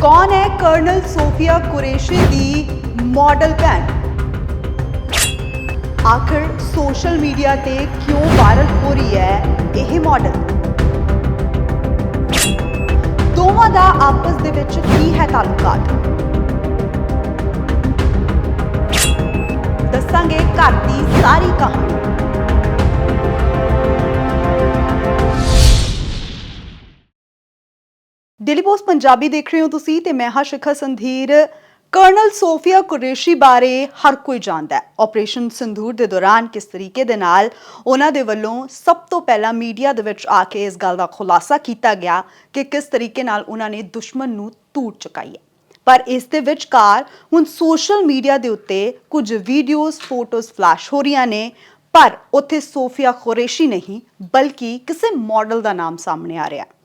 ਕੌਣ ਹੈ colonel Sophia Qureshi ਦੀ ਮਾਡਲ ਭੈਣ? ਆਖਰ ਸੋਸ਼ਲ ਮੀਡੀਆ ਤੇ ਕਿਉਂ ਵਾਇਰਲ ਹੋ ਰਹੀ ਹੈ ਇਹ ਮਾਡਲ ਦੋਵਾਂ ਦਾ ਆਪਸ ਦੇ ਵਿੱਚ ਕੀ ਹੈ ਤਾਲੁਕਾਤ? ਦੱਸਾਂਗੇ ਘਰ ਦੀ ਸਾਰੀ ਕਹਾਣੀ। ਡੇਲੀ ਪੋਸਟ ਪੰਜਾਬੀ ਦੇਖ ਰਹੇ ਹੋ ਤੁਸੀਂ ਤੇ ਮੈਂ ਹਾਂ ਸ਼ਿਖਾ ਸੰਧੀਰ ਕਰਨਲ ਸੋਫੀਆ ਕੁਰੇਸ਼ੀ ਬਾਰੇ ਹਰ ਕੋਈ ਜਾਣਦਾ ਹੈ। ਆਪਰੇਸ਼ਨ ਸਿੰਧੂਰ ਦੇ ਦੌਰਾਨ ਕਿਸ ਤਰੀਕੇ ਦੇ ਨਾਲ ਉਹਨਾਂ ਦੇ ਵੱਲੋਂ ਸਭ ਤੋਂ ਪਹਿਲਾਂ ਮੀਡੀਆ ਦੇ ਵਿੱਚ ਆ ਕੇ ਇਸ ਗੱਲ ਦਾ ਖੁਲਾਸਾ ਕੀਤਾ ਗਿਆ ਕਿ ਕਿਸ ਤਰੀਕੇ ਨਾਲ ਉਹਨਾਂ ਨੇ ਦੁਸ਼ਮਣ ਨੂੰ ਧੂੜ ਚੁਕਾਈ ਹੈ। ਪਰ ਇਸ ਦੇ ਵਿਚਕਾਰ ਹੁਣ ਸੋਸ਼ਲ ਮੀਡੀਆ ਦੇ ਉੱਤੇ ਕੁਝ ਵੀਡੀਓਜ਼ ਫੋਟੋਜ਼ ਫਲੈਸ਼ ਹੋ ਰਹੀਆਂ ਨੇ, ਪਰ ਉੱਥੇ ਸੋਫੀਆ ਖੁਰੇਸ਼ੀ ਨਹੀਂ, ਬਲਕਿ ਕਿਸੇ ਮਾਡਲ ਦਾ ਨਾਮ ਸਾਹਮਣੇ ਆ ਰਿਹਾ ਹੈ।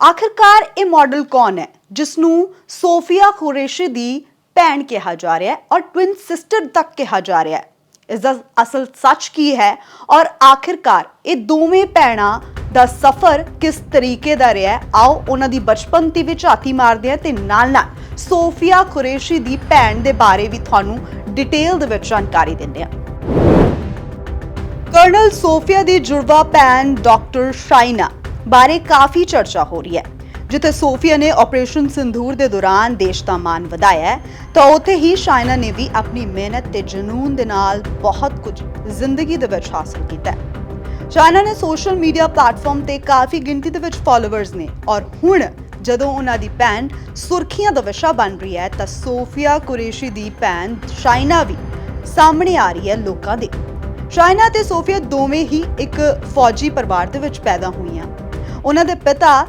ਆਖਿਰਕਾਰ ਇਹ ਮਾਡਲ ਕੌਣ ਹੈ ਜਿਸ ਨੂੰ ਸੋਫੀਆ ਖੁਰੇਸ਼ੀ ਦੀ ਭੈਣ ਕਿਹਾ ਜਾ ਰਿਹਾ ਹੈ ਔਰ ਟਵਿਨ ਸਿਸਟਰ ਤੱਕ ਕਿਹਾ ਜਾ ਰਿਹਾ ਹੈ। ਇਸ ਦਾ ਅਸਲ ਸੱਚ ਕੀ ਹੈ ਔਰ ਆਖਿਰਕਾਰ ਇਹ ਦੋਵੇਂ ਭੈਣਾਂ ਦਾ ਸਫ਼ਰ ਕਿਸ ਤਰੀਕੇ ਦਾ ਰਿਹਾ ਆਓ ਉਹਨਾਂ ਦੀ ਬਚਪਨ 'ਤੇ ਵੀ ਝਾਤੀ ਮਾਰਦੇ ਹਾਂ ਤੇ ਨਾਲ ਨਾਲ ਸੋਫੀਆ ਖੁਰੇਸ਼ੀ ਦੀ ਭੈਣ ਦੇ ਬਾਰੇ ਵੀ ਤੁਹਾਨੂੰ ਡਿਟੇਲ ਦੇ ਵਿੱਚ ਜਾਣਕਾਰੀ ਦਿੰਦੇ ਹਾਂ। ਕਰਨਲ ਸੋਫੀਆ ਦੀ ਜੁੜਵਾ ਭੈਣ ਡਾਕਟਰ ਸ਼ਾਈਨਾ ਬਾਰੇ ਕਾਫੀ ਚਰਚਾ ਹੋ ਰਹੀ ਹੈ। ਜਿੱਥੇ ਸੋਫੀਆ ਨੇ ਆਪਰੇਸ਼ਨ ਸਿੰਧੂਰ ਦੇ ਦੌਰਾਨ ਦੇਸ਼ ਦਾ ਮਾਣ ਵਧਾਇਆ ਤਾਂ ਉੱਥੇ ਹੀ ਸ਼ਾਇਨਾ ਨੇ ਵੀ ਆਪਣੀ ਮਿਹਨਤ ਤੇ ਜਨੂਨ ਦੇ ਨਾਲ ਬਹੁਤ ਕੁਝ ਜ਼ਿੰਦਗੀ ਦੇ ਵਿੱਚ ਹਾਸਲ ਕੀਤਾ ਹੈ। ਸ਼ਾਈਨਾ ਨੇ ਸੋਸ਼ਲ ਮੀਡੀਆ ਪਲੇਟਫਾਰਮ ਤੇ ਕਾਫੀ ਗਿਣਤੀ ਦੇ ਵਿੱਚ ਫਾਲੋਅਰਸ ਨੇ ਔਰ ਹੁਣ ਜਦੋਂ ਉਹਨਾਂ ਦੀ ਭੈਣ ਸੁਰਖੀਆਂ ਦਾ ਵਿਸ਼ਾ ਬਣ ਰਹੀ ਹੈ, ਤਾਂ ਸੋਫੀਆ ਕੁਰੇਸ਼ੀ ਦੀ ਭੈਣ ਸ਼ਾਈਨਾ ਵੀ ਸਾਹਮਣੇ ਆ ਰਹੀ ਹੈ ਲੋਕਾਂ ਦੇ। ਸ਼ਾਇਨਾ ਤੇ ਸੋਫੀਆ ਦੋਵੇਂ ਹੀ ਇੱਕ ਫੌਜੀ ਪਰਿਵਾਰ ਦੇ ਵਿੱਚ ਪੈਦਾ ਹੋਈਆਂ। ਉਹਨਾਂ ਦੇ ਪਿਤਾ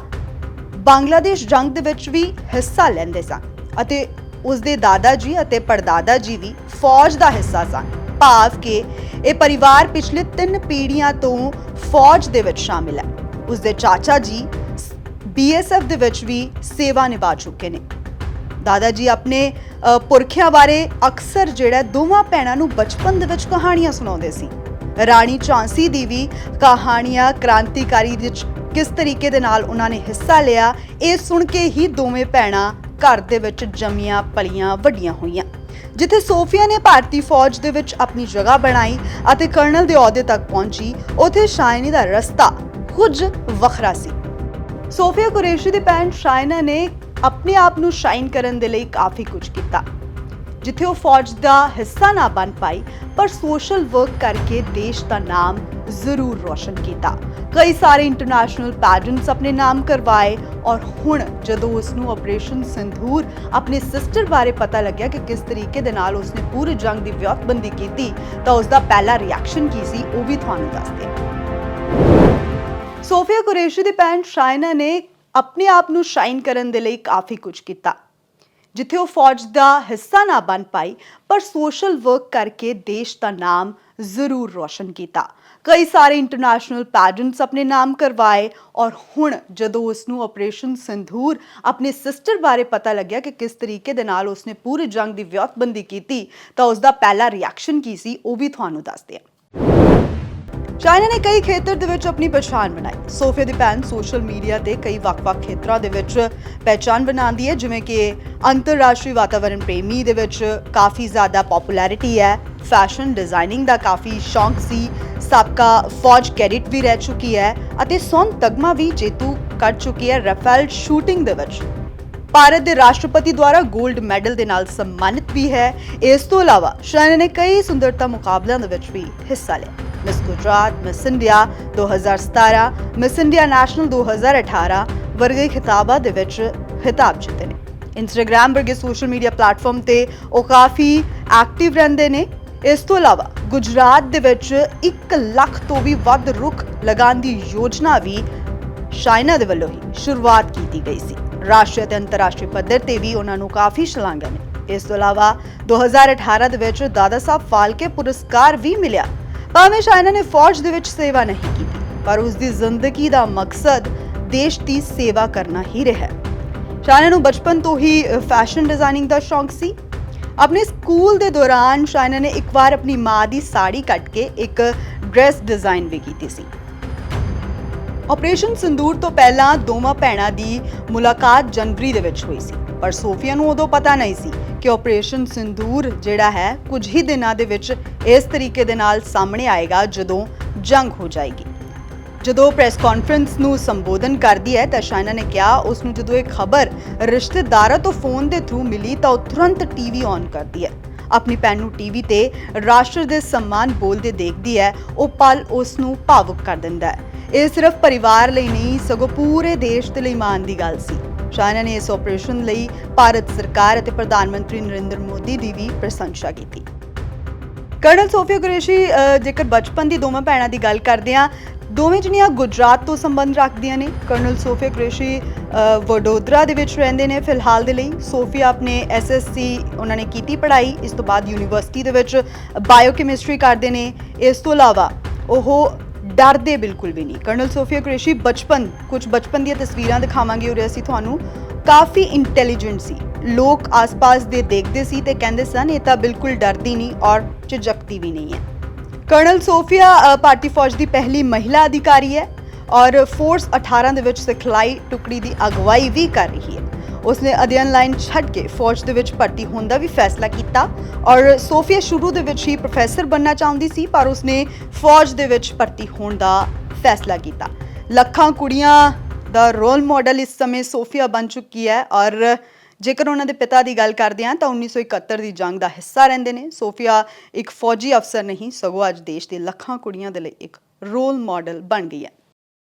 ਬੰਗਲਾਦੇਸ਼ ਜੰਗ ਦੇ ਵਿੱਚ ਵੀ ਹਿੱਸਾ ਲੈਂਦੇ ਸਨ ਅਤੇ ਉਸ ਦੇ ਦਾਦਾ ਜੀ ਅਤੇ ਪੜਦਾਦਾ ਜੀ ਵੀ ਫੌਜ ਦਾ ਹਿੱਸਾ ਸਨ। ਭਾਵ ਕਿ ਇਹ ਪਰਿਵਾਰ ਪਿਛਲੇ 3 ਪੀੜ੍ਹੀਆਂ ਤੋਂ ਫੌਜ ਦੇ ਵਿੱਚ ਸ਼ਾਮਿਲ ਹੈ। ਉਸ ਦੇ ਚਾਚਾ ਜੀ ਬੀਐਸਐਫ ਦੇ ਵਿੱਚ ਵੀ ਸੇਵਾ ਨਿਭਾ ਚੁੱਕੇ ਨੇ। ਦਾਦਾ ਜੀ ਆਪਣੇ ਪੁਰਖਿਆਂ ਬਾਰੇ ਅਕਸਰ ਜਿਹੜਾ ਦੋਵਾਂ ਭੈਣਾਂ ਨੂੰ ਬਚਪਨ ਦੇ ਵਿੱਚ ਕਹਾਣੀਆਂ ਸੁਣਾਉਂਦੇ ਸੀ। ਰਾਣੀ ਝਾਂਸੀ ਦੀ ਵੀ ਕਹਾਣੀਆਂ ਕ੍ਰਾਂਤੀਕਾਰੀ ਵਿੱਚ ਕਿਸ ਤਰੀਕੇ ਦੇ ਨਾਲ ਉਹਨਾਂ ਨੇ ਹਿੱਸਾ ਲਿਆ, ਇਹ ਸੁਣ ਕੇ ਹੀ ਦੋਵੇਂ ਭੈਣਾਂ ਘਰ ਦੇ ਵਿੱਚ ਜੰਮੀਆਂ ਪਲੀਆਂ ਵੱਡੀਆਂ ਹੋਈਆਂ। ਜਿੱਥੇ ਸੋਫੀਆ ਨੇ ਭਾਰਤੀ ਫੌਜ ਦੇ ਵਿੱਚ ਆਪਣੀ ਜਗ੍ਹਾ ਬਣਾਈ ਅਤੇ ਕਰਨਲ ਦੇ ਅਹੁਦੇ ਤੱਕ ਪਹੁੰਚੀ, ਉੱਥੇ ਸ਼ਾਇਨੀ ਦਾ ਰਸਤਾ ਕੁਝ ਵੱਖਰਾ ਸੀ। ਸੋਫੀਆ ਕੁਰੇਸ਼ੀ ਦੀ ਭੈਣ ਸ਼ਾਇਨਾ ਨੇ ਆਪਣੇ ਆਪ ਨੂੰ ਸ਼ਾਈਨ ਕਰਨ ਦੇ ਲਈ ਕਾਫੀ ਕੁਝ ਕੀਤਾ, ਜਿੱਥੇ ਉਹ ਫੌਜ ਦਾ ਹਿੱਸਾ ਨਾ ਬਣ ਪਾਈ, ਪਰ ਸੋਸ਼ਲ ਵਰਕ ਕਰਕੇ ਦੇਸ਼ ਦਾ ਨਾਮ ਜ਼ਰੂਰ ਰੋਸ਼ਨ ਕੀਤਾ। ਕਈ ਸਾਰੇ ਇੰਟਰਨੈਸ਼ਨਲ ਪੈਜੈਂਟਸ ਆਪਣੇ ਨਾਮ ਕਰਵਾਏ ਔਰ ਹੁਣ ਜਦੋਂ ਉਸ ਨੂੰ ਆਪਰੇਸ਼ਨ ਸਿੰਧੂਰ ਆਪਣੇ ਸਿਸਟਰ ਬਾਰੇ ਪਤਾ ਲੱਗਿਆ ਕਿ ਕਿਸ ਤਰੀਕੇ ਦੇ ਨਾਲ ਉਸਨੇ ਪੂਰੀ ਜੰਗ ਦੀ ਵਿਉਂਤਬੰਦੀ ਕੀਤੀ, ਤਾਂ ਉਸ ਦਾ ਪਹਿਲਾ ਰਿਐਕਸ਼ਨ ਕੀ ਸੀ, ਉਹ ਵੀ ਤੁਹਾਨੂੰ ਦੱਸਦੇ ਸੋਫੀਆ ਕੁਰੇਸ਼ੀ ਦੀ ਭੈਣ ਸ਼ਾਇਨਾ ਨੇ ਆਪਣੇ ਆਪ ਨੂੰ ਸ਼ਾਈਨ ਕਰਨ ਦੇ ਲਈ ਕਾਫੀ ਕੁਝ ਕੀਤਾ, ਜਿੱਥੇ ਉਹ ਫੌਜ ਦਾ ਹਿੱਸਾ ਨਾ ਬਣ ਪਾਈ, ਪਰ ਸੋਸ਼ਲ ਵਰਕ ਕਰਕੇ ਦੇਸ਼ ਦਾ ਨਾਮ ਜ਼ਰੂਰ ਰੋਸ਼ਨ ਕੀਤਾ। ਕਈ ਸਾਰੇ ਇੰਟਰਨੈਸ਼ਨਲ ਪੈਜੈਂਟਸ ਆਪਣੇ ਨਾਮ ਕਰਵਾਏ ਔਰ ਹੁਣ ਜਦੋਂ ਉਸ ਨੂੰ ਆਪਰੇਸ਼ਨ ਸਿੰਧੂਰ ਆਪਣੇ ਸਿਸਟਰ ਬਾਰੇ ਪਤਾ ਲੱਗਿਆ ਕਿ ਕਿਸ ਤਰੀਕੇ ਦੇ ਨਾਲ ਉਸਨੇ ਪੂਰੇ ਜੰਗ ਦੀ ਵਿਉਂਤਬੰਦੀ ਕੀਤੀ, ਤਾਂ ਉਸ ਦਾ ਪਹਿਲਾ ਰਿਐਕਸ਼ਨ ਕੀ ਸੀ ਉਹ ਵੀ ਤੁਹਾਨੂੰ ਦੱਸਦੇ ਹਾਂ ਚਾਈਨਾ ਨੇ ਕਈ ਖੇਤਰ ਦੇ ਵਿੱਚ ਆਪਣੀ ਪਛਾਣ ਬਣਾਈ। ਸੋਫੀਆ ਦੀ ਭੈਣ ਸੋਸ਼ਲ ਮੀਡੀਆ ਤੇ ਕਈ ਵੱਖ-ਵੱਖ ਖੇਤਰਾਂ ਦੇ ਵਿੱਚ ਪਛਾਣ ਬਣਾਉਂਦੀ ਹੈ, ਜਿਵੇਂ ਕਿ ਅੰਤਰਰਾਸ਼ਟਰੀ ਵਾਤਾਵਰਣ ਪ੍ਰੇਮੀ ਦੇ ਵਿੱਚ ਕਾਫੀ ਜ਼ਿਆਦਾ ਪਪੂਲੈਰਿਟੀ ਹੈ। ਫੈਸ਼ਨ ਡਿਜ਼ਾਈਨਿੰਗ ਦਾ ਕਾਫੀ ਸ਼ੌਂਕ ਸੀ। ਸਾਬਕਾ ਫੌਜ ਕੈਡਿਟ ਵੀ ਰਹਿ ਚੁੱਕੀ ਹੈ ਅਤੇ ਸੋਨ ਤਗਮਾ ਵੀ ਜੇਤੂ ਕਰ ਚੁੱਕੀ ਹੈ ਰਫੇਲ ਸ਼ੂਟਿੰਗ ਦੇ ਵਿੱਚ। ਭਾਰਤ ਦੇ ਰਾਸ਼ਟਰਪਤੀ ਦੁਆਰਾ 골ਡ ਮੈਡਲ ਦੇ ਨਾਲ ਸਨਮਾਨਿਤ ਵੀ ਹੈ। ਇਸ ਤੋਂ ਇਲਾਵਾ ਸ਼ਾਇਨਾ ਨੇ ਕਈ ਸੁੰਦਰਤਾ ਮੁਕਾਬਲਿਆਂ ਦੇ ਵਿੱਚ ਵੀ ਹਿੱਸਾ ਲਿਆ। Miss Gujarat miss India 2017 miss India national 2018 ਵਰਗੇ ਖਿਤਾਬਾਂ ਦੇ ਵਿੱਚ ਖਿਤਾਬ ਜਿੱਤੇ ਨੇ ਇੰਸਟਾਗ੍ਰam ਵਰਗੇ ਸੋਸ਼ਲ ਮੀਡੀਆ ਪਲੇਟਫਾਰਮ ਤੇ ਉਹ ਕਾਫੀ ਐਕਟਿਵ ਰਹਿੰਦੇ ਨੇ ਇਸ ਤੋਂ ਇਲਾਵਾ ਗੁਜਰਾਤ ਦੇ ਵਿੱਚ 1 ਲੱਖ ਤੋਂ ਵੀ ਵੱਧ ਰੁੱਖ ਲਗਾਉਣ ਦੀ ਯੋਜਨਾ ਵੀ ਸ਼ਾਇਨਾ ਦੇ ਵੱਲੋਂ ਹੀ ਸ਼ੁਰੂਆਤ ਕੀਤੀ ਗਈ ਸੀ ਰਾਸ਼ਟਰੀ ਅਤੇ ਅੰਤਰਰਾਸ਼ਟਰੀ ਪੱਧਰ ਤੇ ਵੀ ਉਹਨਾਂ ਨੂੰ ਕਾਫੀ ਸ਼ਲਾਘਾ ਨੇ ਇਸ ਤੋਂ ਇਲਾਵਾ 2018 ਦੇ ਵਿੱਚ ਦਾਦਾ ਸਾਹਿਬ ਫਾਲਕੇ ਪੁਰਸਕਾਰ ਵੀ ਮਿਲਿਆ ਭਾਵੇਂ ਸ਼ਾਇਨਾ ਨੇ ਫੌਜ ਦੇ ਵਿੱਚ ਸੇਵਾ ਨਹੀਂ ਕੀਤੀ, ਪਰ ਉਸ ਦੀ ਜ਼ਿੰਦਗੀ ਦਾ ਮਕਸਦ ਦੇਸ਼ ਦੀ ਸੇਵਾ ਕਰਨਾ ਹੀ ਰਿਹਾ ਸ਼ਾਇਨਾ ਨੂੰ ਬਚਪਨ ਤੋਂ ਹੀ ਫੈਸ਼ਨ ਡਿਜ਼ਾਈਨਿੰਗ ਦਾ ਸ਼ੌਂਕ ਸੀ। ਆਪਣੇ ਸਕੂਲ ਦੇ ਦੌਰਾਨ ਸ਼ਾਇਨਾ ਨੇ ਇੱਕ ਵਾਰ ਆਪਣੀ ਮਾਂ ਦੀ ਸਾੜੀ ਕੱਟ ਕੇ ਇੱਕ ਡਰੈਸ ਡਿਜ਼ਾਈਨ ਵੀ ਕੀਤੀ ਸੀ। ਆਪਰੇਸ਼ਨ ਸਿੰਦੂਰ ਤੋਂ ਪਹਿਲਾਂ ਦੋਵਾਂ ਭੈਣਾਂ ਦੀ ਮੁਲਾਕਾਤ ਜਨਵਰੀ ਦੇ ਵਿੱਚ ਹੋਈ ਸੀ, ਪਰ ਸੋਫੀਆ ਨੂੰ ਉਦੋਂ ਪਤਾ ਨਹੀਂ ਸੀ ਕਿ ਆਪਰੇਸ਼ਨ ਸਿੰਦੂਰ ਜਿਹੜਾ ਹੈ, ਕੁਝ ਹੀ ਦਿਨਾਂ ਦੇ ਵਿੱਚ ਇਸ ਤਰੀਕੇ ਦੇ ਨਾਲ ਸਾਹਮਣੇ ਆਏਗਾ ਜਦੋਂ ਜੰਗ ਹੋ ਜਾਏਗੀ। ਜਦੋਂ ਪ੍ਰੈਸ ਕਾਨਫਰੰਸ ਨੂੰ ਸੰਬੋਧਨ ਕਰਦੀ ਹੈ, ਤਾਂ ਸ਼ਾਇਨਾ ਨੇ ਕਿਹਾ, ਉਸ ਨੂੰ ਜਦੋਂ ਇਹ ਖਬਰ ਰਿਸ਼ਤੇਦਾਰਾਂ ਤੋਂ ਫੋਨ ਦੇ ਥਰੂ ਮਿਲੀ, ਤਾਂ ਉਹ ਤੁਰੰਤ ਟੀਵੀ ਔਨ ਕਰਦੀ ਹੈ। ਆਪਣੀ ਭੈਣ ਨੂੰ ਟੀਵੀ ਤੇ ਰਾਸ਼ਟਰ ਦੇ ਸਨਮਾਨ ਬੋਲਦੇ ਦੇਖਦੀ ਹੈ, ਉਹ ਪਲ ਉਸ ਨੂੰ ਭਾਵੁਕ ਕਰ ਦਿੰਦਾ ਹੈ। ਇਹ ਸਿਰਫ ਪਰਿਵਾਰ ਲਈ ਨਹੀਂ, ਸਗੋਂ ਪੂਰੇ ਦੇਸ਼ ਦੇ ਲਈ ਮਾਣ ਦੀ ਗੱਲ ਸੀ। ਸ਼ਾਇਨਾ ਨੇ ਇਸ ਆਪਰੇਸ਼ਨ ਲਈ ਭਾਰਤ ਸਰਕਾਰ ਅਤੇ ਪ੍ਰਧਾਨ ਮੰਤਰੀ ਨਰਿੰਦਰ ਮੋਦੀ ਦੀ ਵੀ ਪ੍ਰਸ਼ੰਸਾ ਕੀਤੀ। ਕਰਨਲ ਸੋਫੀਆ ਕੁਰੇਸ਼ੀ ਜੇਕਰ ਬਚਪਨ ਦੀ ਦੋਵਾਂ ਭੈਣਾਂ ਦੀ ਗੱਲ ਕਰਦੇ ਆ ਦੋਵੇਂ ਜਣੀਆਂ ਗੁਜਰਾਤ ਤੋਂ ਸੰਬੰਧ ਰੱਖਦੀਆਂ ਨੇ, ਕਰਨਲ ਸੋਫੀਆ ਕੁਰੇਸ਼ੀ ਵਡੋਦਰਾ ਦੇ ਵਿੱਚ ਰਹਿੰਦੇ ਨੇ ਫਿਲਹਾਲ ਦੇ ਲਈ। ਸੋਫੀਆ ਆਪਣੇ ਐਸਐਸਸੀ ਉਹਨਾਂ ਨੇ ਕੀਤੀ ਪੜ੍ਹਾਈ, ਇਸ ਤੋਂ ਬਾਅਦ ਯੂਨੀਵਰਸਿਟੀ ਦੇ ਵਿੱਚ ਬਾਇਓਕੈਮਿਸਟਰੀ ਕਰਦੇ ਨੇ। ਇਸ ਤੋਂ ਇਲਾਵਾ ਉਹ ਡਰਦੇ ਬਿਲਕੁਲ ਵੀ ਨਹੀਂ। ਕਰਨਲ ਸੋਫੀਆ ਕੁਰੇਸ਼ੀ, ਬਚਪਨ ਕੁਝ ਬਚਪਨ ਦੀਆਂ ਤਸਵੀਰਾਂ ਦਿਖਾਵਾਂਗੇ ਉਰੇ ਅਸੀਂ ਤੁਹਾਨੂੰ। ਕਾਫੀ ਇੰਟੈਲੀਜੈਂਟ ਸੀ। ਲੋਕ ਆਸ-ਪਾਸ ਦੇ ਦੇਖਦੇ ਸੀ ਤੇ ਕਹਿੰਦੇ ਸਨ, ਇਹ ਤਾਂ ਬਿਲਕੁਲ ਡਰਦੀ ਨਹੀਂ ਔਰ ਝਿਜਕਦੀ ਵੀ ਨਹੀਂ ਹੈ। ਕਰਨਲ ਸੋਫੀਆ ਭਾਰਤੀ ਫੌਜ ਦੀ ਪਹਿਲੀ ਮਹਿਲਾ ਅਧਿਕਾਰੀ ਹੈ ਔਰ ਫੋਰਸ 18 ਦੇ ਵਿੱਚ ਸਿਖਲਾਈ ਟੁਕੜੀ ਦੀ ਅਗਵਾਈ ਵੀ ਕਰ ਰਹੀ ਹੈ। ਉਸਨੇ ਅਧਿਐਨ ਲਾਈਨ ਛੱਡ ਕੇ ਫੌਜ ਦੇ ਵਿੱਚ ਭਰਤੀ ਹੋਣ ਦਾ ਵੀ ਫੈਸਲਾ ਕੀਤਾ ਔਰ ਸੋਫੀਆ ਸ਼ੁਰੂ ਦੇ ਵਿੱਚ ਹੀ ਪ੍ਰੋਫੈਸਰ ਬਣਨਾ ਚਾਹੁੰਦੀ ਸੀ, ਪਰ ਉਸਨੇ ਫੌਜ ਦੇ ਵਿੱਚ ਭਰਤੀ ਹੋਣ ਦਾ ਫੈਸਲਾ ਕੀਤਾ। ਲੱਖਾਂ ਕੁੜੀਆਂ ਦਾ ਰੋਲ ਮਾਡਲ ਇਸ ਸਮੇਂ ਸੋਫੀਆ ਬਣ ਚੁੱਕੀ ਹੈ ਔਰ ਜੇਕਰ ਉਹਨਾਂ ਦੇ ਪਿਤਾ ਦੀ ਗੱਲ ਕਰਦੇ ਹਾਂ ਤਾਂ 1971 ਦੀ ਜੰਗ ਦਾ ਹਿੱਸਾ ਰਹਿੰਦੇ ਨੇ। ਸੋਫੀਆ ਇੱਕ ਫੌਜੀ ਅਫਸਰ ਨਹੀਂ, ਸਗੋਂ ਅੱਜ ਦੇਸ਼ ਦੇ ਲੱਖਾਂ ਕੁੜੀਆਂ ਦੇ ਲਈ ਇੱਕ ਰੋਲ ਮਾਡਲ ਬਣ ਗਈ ਹੈ।